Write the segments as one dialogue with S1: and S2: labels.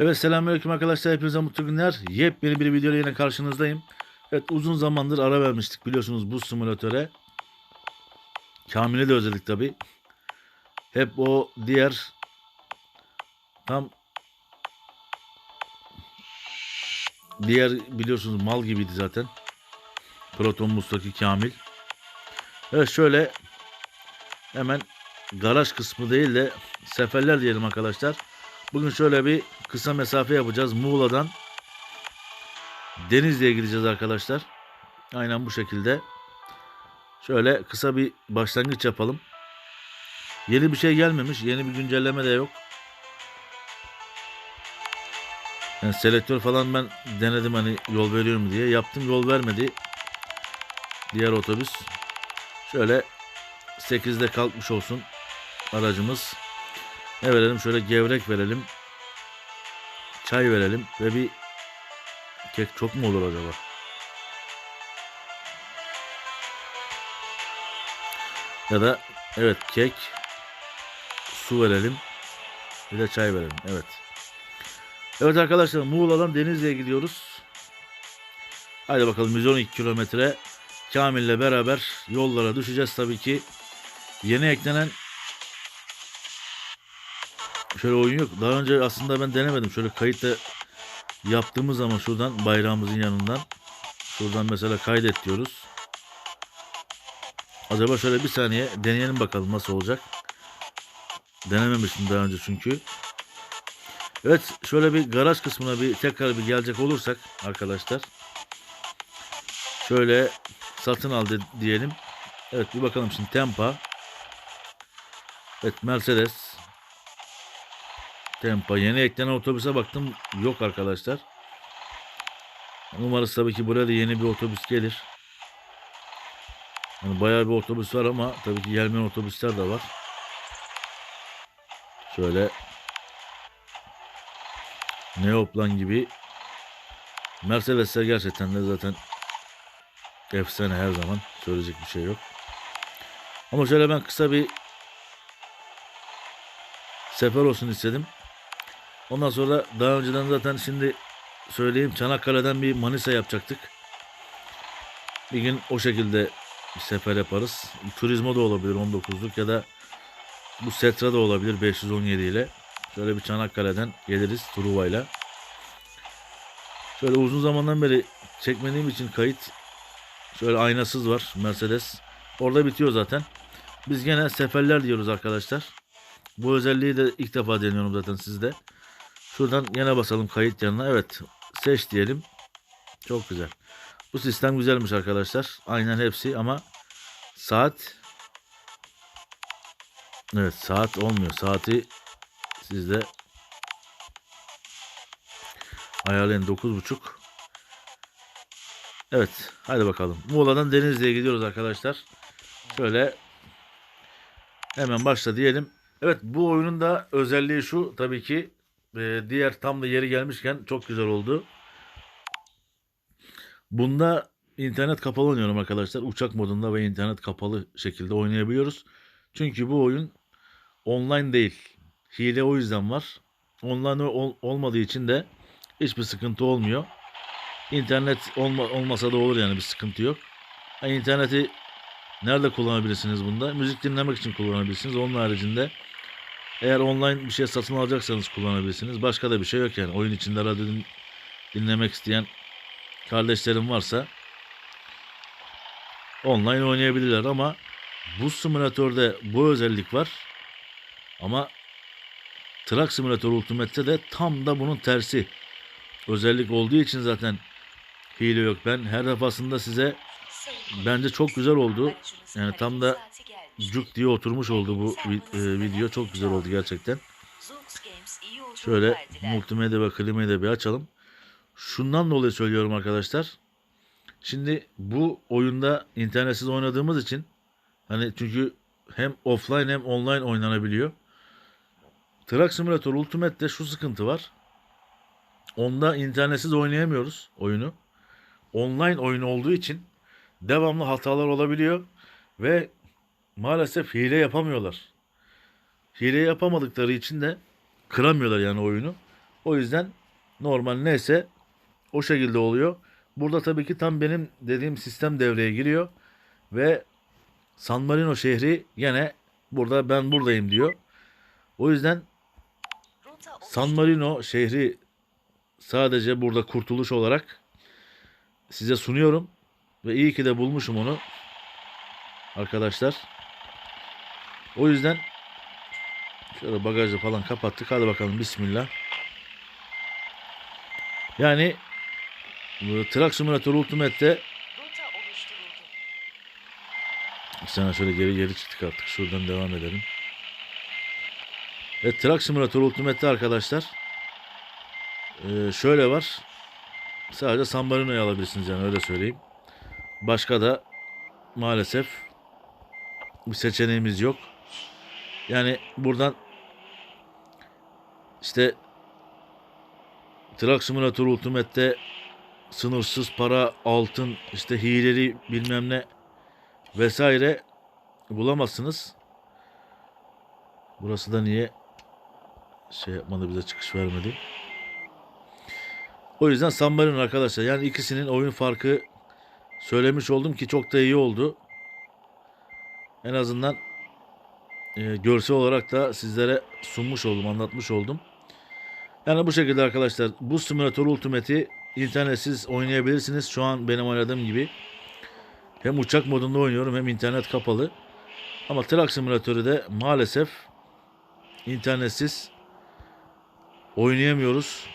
S1: Evet selamünaleyküm arkadaşlar hepinize mutlu günler. Yepyeni bir videoyla yine karşınızdayım. Evet uzun zamandır ara vermiştik biliyorsunuz bu simülatöre. Kamil'i de özledik tabi. Hep o diğer tam diğer biliyorsunuz mal gibiydi zaten. Proton Mus'taki Kamil. Evet şöyle hemen garaj kısmı değil de seferler diyelim arkadaşlar. Bugün şöyle bir kısa mesafe yapacağız. Muğla'dan Denizli'ye gideceğiz arkadaşlar. Aynen bu şekilde. Şöyle kısa bir başlangıç yapalım. Yeni bir şey gelmemiş. Yeni bir güncelleme de yok. Yani selektör falan ben denedim hani yol veriyorum diye. Yaptım yol vermedi. Diğer otobüs. Şöyle 8'de kalkmış olsun aracımız. Ne verelim? Şöyle gevrek verelim. Çay verelim ve bir kek çok mu olur acaba? Ya da evet kek su verelim. Bir de çay verelim. Evet. Evet arkadaşlar Muğla'dan Denizli'ye gidiyoruz. Haydi bakalım 112 kilometre Kamil'le beraber yollara düşeceğiz tabii ki. Yeni eklenen şöyle oyun yok. Daha önce aslında ben denemedim. Şöyle kayıtta yaptığımız zaman şuradan bayrağımızın yanından şuradan mesela kaydet diyoruz. Acaba şöyle bir saniye deneyelim bakalım nasıl olacak. Denememiştim daha önce çünkü. Evet şöyle bir garaj kısmına bir tekrar bir gelecek olursak arkadaşlar. Şöyle satın al diyelim. Evet bir bakalım şimdi Tempa. Evet Mercedes. Tempa yeni eklenen otobüse baktım yok arkadaşlar. Umarız tabii ki buraya da yeni bir otobüs gelir. Yani bayağı bir otobüs var ama tabii ki gelmeyen otobüsler de var. Şöyle Neoplan gibi Mercedesler gerçekten de zaten efsane her zaman söyleyecek bir şey yok. Ama şöyle ben kısa bir sefer olsun istedim. Ondan sonra daha önceden zaten şimdi söyleyeyim Çanakkale'den bir Manisa yapacaktık. Bir gün o şekilde bir sefer yaparız. Turizmo da olabilir 19'luk ya da bu Setra da olabilir 517 ile. Şöyle bir Çanakkale'den geliriz Truva'yla. Şöyle uzun zamandan beri çekmediğim için kayıt şöyle aynasız var Mercedes. Orada bitiyor zaten. Biz gene seferler diyoruz arkadaşlar. Bu özelliği de ilk defa deniyorum zaten sizde. Şuradan yana basalım kayıt yanına. Evet seç diyelim. Çok güzel. Bu sistem güzelmiş arkadaşlar. Aynen hepsi ama saat Evet saat olmuyor. Saati sizde ayarlayın 9.30 Evet hadi bakalım. Muğla'dan Denizli'ye gidiyoruz arkadaşlar. Şöyle hemen başla diyelim. Evet bu oyunun da özelliği şu tabii ki e, diğer tam da yeri gelmişken çok güzel oldu. Bunda internet kapalı oynuyorum arkadaşlar. Uçak modunda ve internet kapalı şekilde oynayabiliyoruz. Çünkü bu oyun online değil. Hile o yüzden var. Online ol- olmadığı için de hiçbir sıkıntı olmuyor. İnternet olma, olmasa da olur yani bir sıkıntı yok. Ha, interneti nerede kullanabilirsiniz bunda? Müzik dinlemek için kullanabilirsiniz. Onun haricinde eğer online bir şey satın alacaksanız kullanabilirsiniz. Başka da bir şey yok yani. Oyun içinde radyo din- dinlemek isteyen kardeşlerim varsa online oynayabilirler ama bu simülatörde bu özellik var. Ama Truck Simulator Ultimate'te de tam da bunun tersi özellik olduğu için zaten hile yok. Ben her defasında size bence çok güzel oldu. Yani tam da cuk diye oturmuş oldu bu e, video. Çok güzel oldu gerçekten. Şöyle multimedya ve klimayı bir açalım. Şundan dolayı söylüyorum arkadaşlar. Şimdi bu oyunda internetsiz oynadığımız için hani çünkü hem offline hem online oynanabiliyor. Truck Simulator Ultimate'de şu sıkıntı var. Onda internetsiz oynayamıyoruz oyunu. Online oyun olduğu için devamlı hatalar olabiliyor ve maalesef hile yapamıyorlar. Hile yapamadıkları için de kıramıyorlar yani oyunu. O yüzden normal neyse o şekilde oluyor. Burada tabii ki tam benim dediğim sistem devreye giriyor ve San Marino şehri yine burada ben buradayım diyor. O yüzden San Marino şehri sadece burada kurtuluş olarak size sunuyorum ve iyi ki de bulmuşum onu arkadaşlar. O yüzden şöyle bagajı falan kapattık. Hadi bakalım bismillah. Yani bu Truck Simulator. Bir saniye şöyle geri geri çıktık artık. Şuradan devam edelim. Evet Truck Simulator Ultimate'te arkadaşlar eee, şöyle var. Sadece San Marino'yu alabilirsiniz yani öyle söyleyeyim. Başka da maalesef bir seçeneğimiz yok. Yani buradan işte Truck Simulator Ultimate'te sınırsız para, altın, işte hileli bilmem ne vesaire bulamazsınız. Burası da niye şey yapmadı bize çıkış vermedi. O yüzden San Marino arkadaşlar yani ikisinin oyun farkı söylemiş oldum ki çok da iyi oldu. En azından e, görsel olarak da sizlere sunmuş oldum, anlatmış oldum. Yani bu şekilde arkadaşlar bu Simulator Ultimate'i internetsiz oynayabilirsiniz. Şu an benim oynadığım gibi. Hem uçak modunda oynuyorum hem internet kapalı. Ama Truck Simulator'ı de maalesef internetsiz oynayamıyoruz.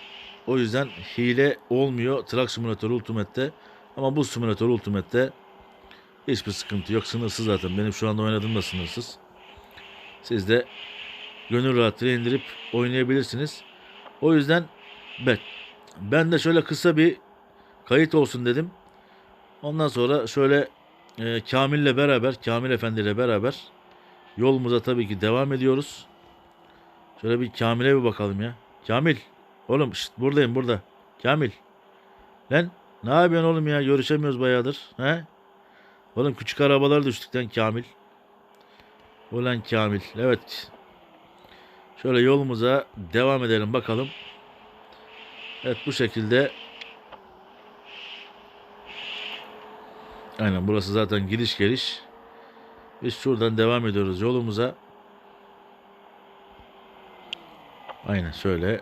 S1: O yüzden hile olmuyor Truck Simulator Ultimate'te. Ama bu Simulator Ultimate'te hiçbir sıkıntı yok. Sınırsız zaten. Benim şu anda oynadığım da sınırsız. Siz de gönül rahatlığıyla indirip oynayabilirsiniz. O yüzden ben, ben de şöyle kısa bir kayıt olsun dedim. Ondan sonra şöyle e, Kamil'le beraber, Kamil Efendi ile beraber yolumuza tabii ki devam ediyoruz. Şöyle bir Kamil'e bir bakalım ya. Kamil, oğlum şşt, buradayım burada. Kamil. Lan ne yapıyorsun oğlum ya? Görüşemiyoruz bayağıdır. He? Oğlum küçük arabalar düştükten Kamil. Ulan Kamil. Evet. Şöyle yolumuza devam edelim bakalım. Evet bu şekilde Aynen burası zaten gidiş geliş. Biz şuradan devam ediyoruz yolumuza. Aynen şöyle.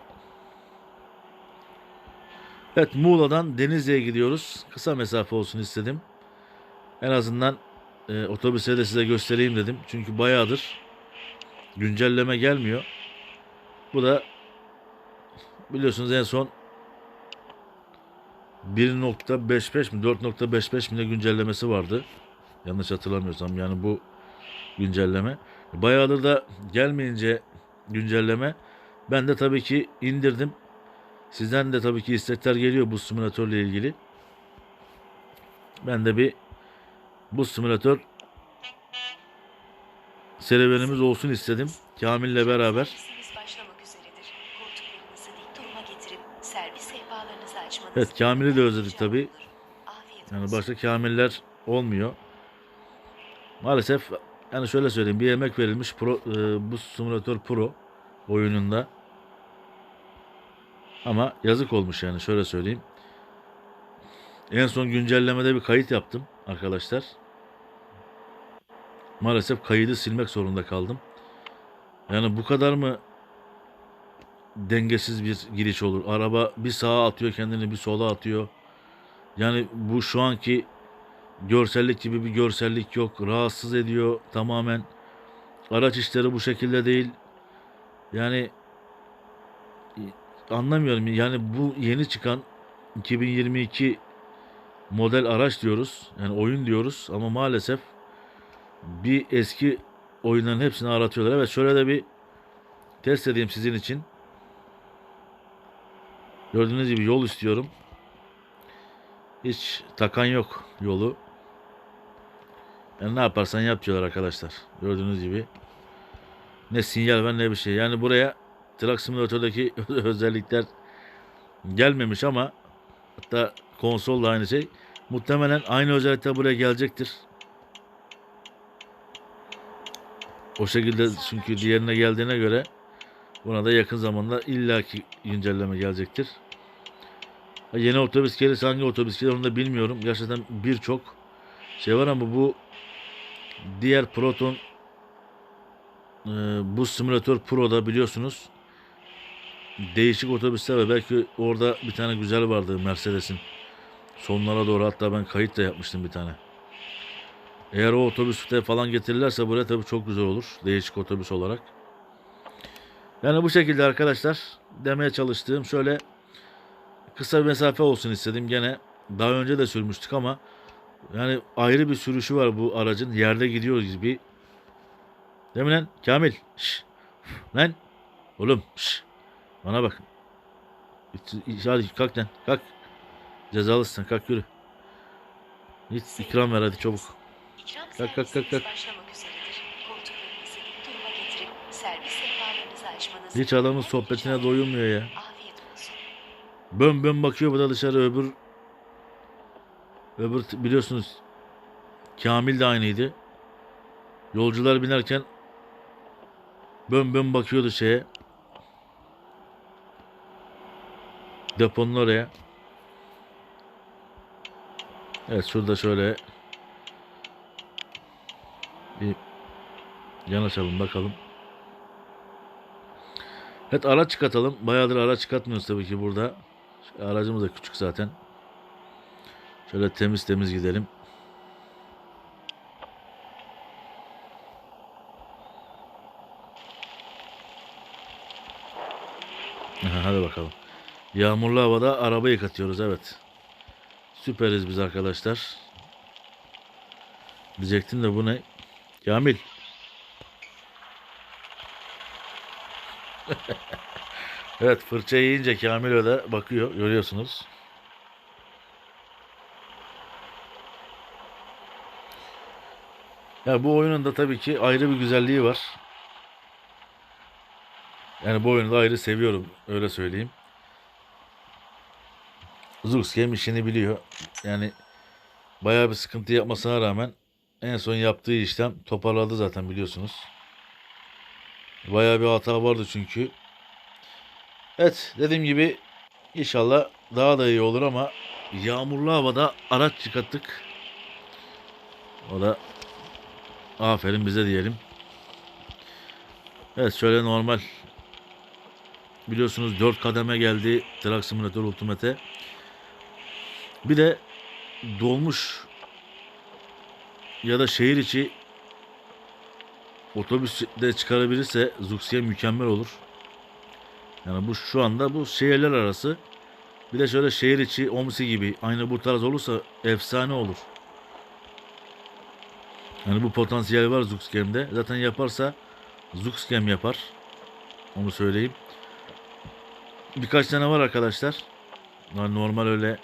S1: Evet Muğla'dan Denizli'ye gidiyoruz. Kısa mesafe olsun istedim. En azından e, otobüse de size göstereyim dedim. Çünkü bayağıdır güncelleme gelmiyor. Bu da biliyorsunuz en son 1.55 mi 4.55 mi ne güncellemesi vardı. Yanlış hatırlamıyorsam yani bu güncelleme. Bayağıdır da gelmeyince güncelleme ben de tabii ki indirdim. Sizden de tabii ki istekler geliyor bu simülatörle ilgili. Ben de bir bu simülatör serüvenimiz olsun istedim. Kamil'le beraber. Evet Kamil'i de özledik.
S2: Afiyet
S1: Yani başka kamiller olmuyor. Maalesef yani şöyle söyleyeyim bir emek verilmiş pro, e, bu simülatör pro oyununda. Ama yazık olmuş yani şöyle söyleyeyim. En son güncellemede bir kayıt yaptım arkadaşlar. Maalesef kaydı silmek zorunda kaldım. Yani bu kadar mı dengesiz bir giriş olur? Araba bir sağa atıyor kendini bir sola atıyor. Yani bu şu anki görsellik gibi bir görsellik yok. Rahatsız ediyor tamamen. Araç işleri bu şekilde değil. Yani anlamıyorum. Yani bu yeni çıkan 2022 model araç diyoruz. Yani oyun diyoruz ama maalesef bir eski oyunların hepsini aratıyorlar. Evet şöyle de bir test edeyim sizin için. Gördüğünüz gibi yol istiyorum. Hiç takan yok yolu. Yani ne yaparsan yap diyorlar arkadaşlar. Gördüğünüz gibi. Ne sinyal var ne bir şey. Yani buraya Truck Simulator'daki özellikler gelmemiş ama hatta konsol da aynı şey. Muhtemelen aynı özellikler buraya gelecektir. O şekilde çünkü diğerine geldiğine göre Buna da yakın zamanda illaki güncelleme gelecektir. Yeni otobüs gelirse hangi otobüs gelir onu da bilmiyorum. Gerçekten birçok şey var ama bu diğer Proton e, bu simülatör Pro'da biliyorsunuz değişik otobüsler ve belki orada bir tane güzel vardı Mercedes'in. Sonlara doğru hatta ben kayıt da yapmıştım bir tane. Eğer o otobüste falan getirirlerse buraya tabii çok güzel olur. Değişik otobüs olarak. Yani bu şekilde arkadaşlar demeye çalıştığım şöyle kısa bir mesafe olsun istedim. Gene daha önce de sürmüştük ama yani ayrı bir sürüşü var bu aracın. Yerde gidiyor gibi. Değil mi lan? Kamil. Şş. Lan. Oğlum. Şş. Bana bak. Hadi kalk lan. Kalk. Cezalısın. Kalk yürü. Git ikram ver hadi çabuk.
S2: Başlamak üzeredir. Koltuklarınızı duruma getirip servis sehpalarınızı açmanız.
S1: Hiç adamın sohbetine doyulmuyor ya.
S2: Afiyet olsun.
S1: Bön bön bakıyor bu da dışarı öbür öbür biliyorsunuz Kamil de aynıydı. Yolcular binerken bön bön bakıyordu şeye. Deponun oraya. Evet şurada şöyle yanaşalım bakalım. Evet araç çıkartalım. Bayağıdır araç çıkartmıyoruz tabii ki burada. Aracımız da küçük zaten. Şöyle temiz temiz gidelim. Hadi bakalım. Yağmurlu havada araba yıkatıyoruz evet. Süperiz biz arkadaşlar. Diyecektim de bu ne? Kamil. Evet fırça yiyince Kamil öyle bakıyor. Görüyorsunuz. Ya bu oyunun da tabii ki ayrı bir güzelliği var. Yani bu oyunu da ayrı seviyorum. Öyle söyleyeyim. Zuxgame işini biliyor. Yani bayağı bir sıkıntı yapmasına rağmen en son yaptığı işlem toparladı zaten biliyorsunuz. Bayağı bir hata vardı çünkü. Evet dediğim gibi inşallah daha da iyi olur ama yağmurlu havada araç çıkarttık. O da aferin bize diyelim. Evet şöyle normal biliyorsunuz 4 kademe geldi Truck Simulator Ultimate'e. Bir de dolmuş ya da şehir içi otobüs de çıkarabilirse Zuxia mükemmel olur. Yani bu şu anda bu şehirler arası. Bir de şöyle şehir içi Omsi gibi aynı bu tarz olursa efsane olur. Yani bu potansiyel var Zuxgem'de. Zaten yaparsa Zuxgem yapar. Onu söyleyeyim. Birkaç tane var arkadaşlar. Yani normal öyle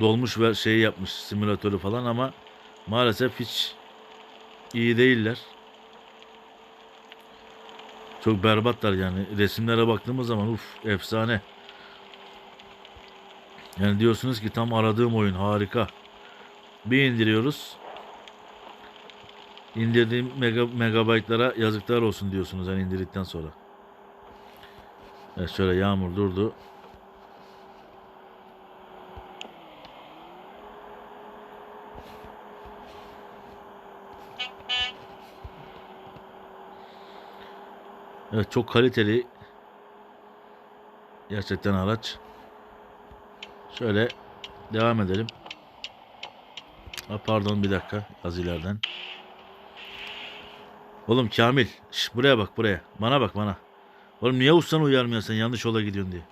S1: dolmuş ve şey yapmış simülatörü falan ama maalesef hiç iyi değiller. Çok berbatlar yani. Resimlere baktığımız zaman uf efsane. Yani diyorsunuz ki tam aradığım oyun harika. Bir indiriyoruz. İndirdiğim mega, megabaytlara yazıklar olsun diyorsunuz hani indirdikten sonra. Evet şöyle yağmur durdu. Evet çok kaliteli. Gerçekten araç. Şöyle devam edelim. Ha, pardon bir dakika az ileriden. Oğlum Kamil. şş, buraya bak buraya. Bana bak bana. Oğlum niye ustan uyarmıyorsun yanlış yola gidiyorsun diye.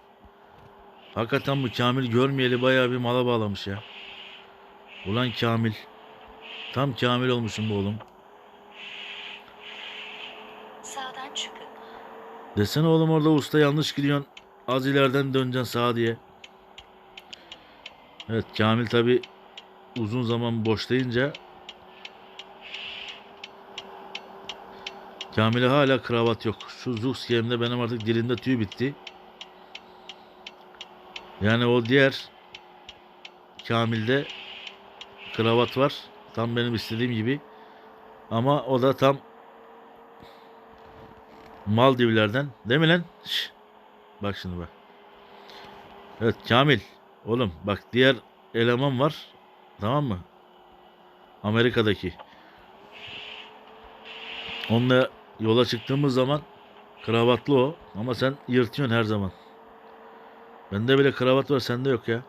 S1: Hakikaten bu Kamil görmeyeli bayağı bir mala bağlamış ya. Ulan Kamil. Tam Kamil olmuşsun bu oğlum. Desene oğlum orada usta yanlış gidiyorsun. Az ileriden döneceksin sağa diye. Evet Kamil tabi uzun zaman boşlayınca Kamil'e hala kravat yok. Şu Zux yerimde benim artık dilimde tüy bitti. Yani o diğer Kamil'de kravat var. Tam benim istediğim gibi. Ama o da tam Maldivler'den. Değil mi lan? Şş. Bak şimdi bak. Evet Kamil. Oğlum bak diğer eleman var. Tamam mı? Amerika'daki. Onunla yola çıktığımız zaman kravatlı o. Ama sen yırtıyorsun her zaman. Bende bile kravat var sende yok ya.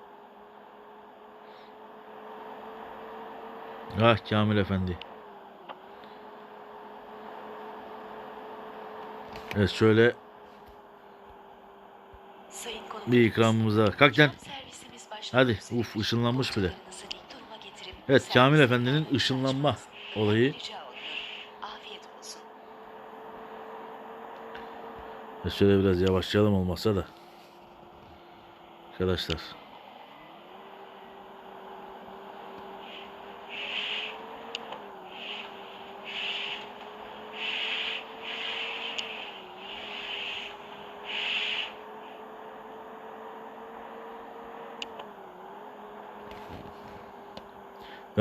S1: Ah Kamil Efendi. Evet şöyle bir ikramımıza. Kalk.
S2: Servisimiz
S1: Hadi, uf, ışınlanmış bile. Evet, Kamil Efendi'nin ışınlanma olayı. şöyle biraz yavaşlayalım olmazsa da. Arkadaşlar.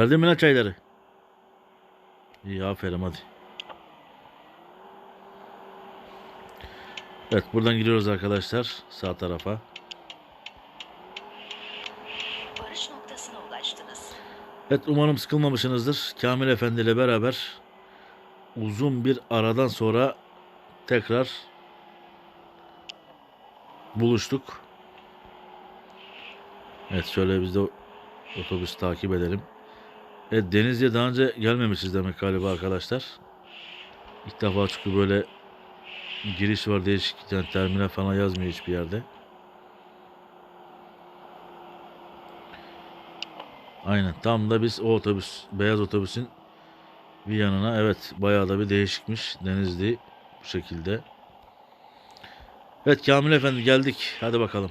S1: Verdin mi lan çayları? İyi aferin hadi. Evet buradan giriyoruz arkadaşlar sağ tarafa.
S2: Varış noktasına ulaştınız.
S1: Evet umarım sıkılmamışsınızdır. Kamil Efendi ile beraber uzun bir aradan sonra tekrar buluştuk. Evet şöyle biz de otobüs takip edelim. Evet Denizli'ye daha önce gelmemişiz demek galiba arkadaşlar. İlk defa çünkü böyle giriş var değişik yani terminal falan yazmıyor hiçbir yerde. Aynen tam da biz o otobüs beyaz otobüsün bir yanına evet bayağı da bir değişikmiş Denizli bu şekilde. Evet Kamil Efendi geldik hadi bakalım.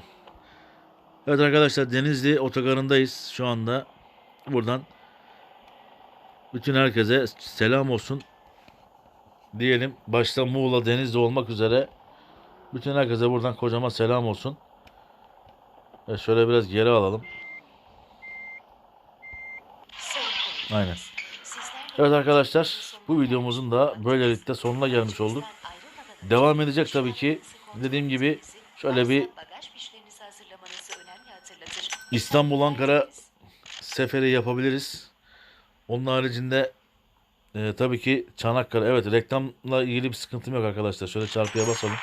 S1: Evet arkadaşlar Denizli otogarındayız şu anda. Buradan bütün herkese selam olsun diyelim. Başta Muğla Denizli olmak üzere bütün herkese buradan kocaman selam olsun. Evet, şöyle biraz geri alalım. Aynen. Evet arkadaşlar bu videomuzun da böylelikle sonuna gelmiş olduk. Devam edecek tabii ki. Dediğim gibi şöyle bir. İstanbul, Ankara seferi yapabiliriz. Onun haricinde e, tabii ki Çanakkale. Evet reklamla ilgili bir sıkıntım yok arkadaşlar. Şöyle çarpıya basalım.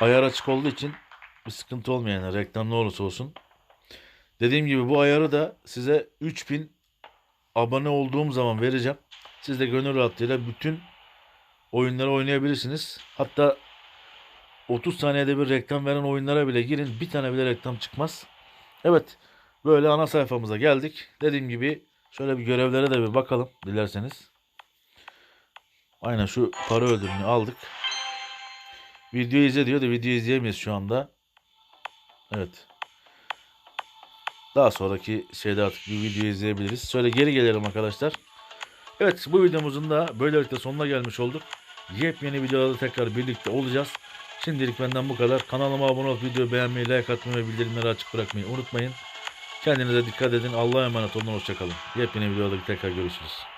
S1: Ayar açık olduğu için bir sıkıntı olmuyor yani reklam ne olursa olsun. Dediğim gibi bu ayarı da size 3000 abone olduğum zaman vereceğim. Siz de gönül rahatlığıyla bütün oyunları oynayabilirsiniz. Hatta 30 saniyede bir reklam veren oyunlara bile girin. Bir tane bile reklam çıkmaz. Evet. Böyle ana sayfamıza geldik. Dediğim gibi şöyle bir görevlere de bir bakalım dilerseniz. Aynen şu para ödülünü aldık. Video izle diyor da video izleyemeyiz şu anda. Evet. Daha sonraki şeyde artık bir video izleyebiliriz. Şöyle geri gelelim arkadaşlar. Evet bu videomuzun da böylelikle sonuna gelmiş olduk. Yepyeni videolarda tekrar birlikte olacağız. Şimdilik benden bu kadar. Kanalıma abone olup videoyu beğenmeyi, like atmayı ve bildirimleri açık bırakmayı unutmayın. Kendinize dikkat edin. Allah'a emanet olun. Hoşçakalın. Yepyeni videoda tekrar görüşürüz.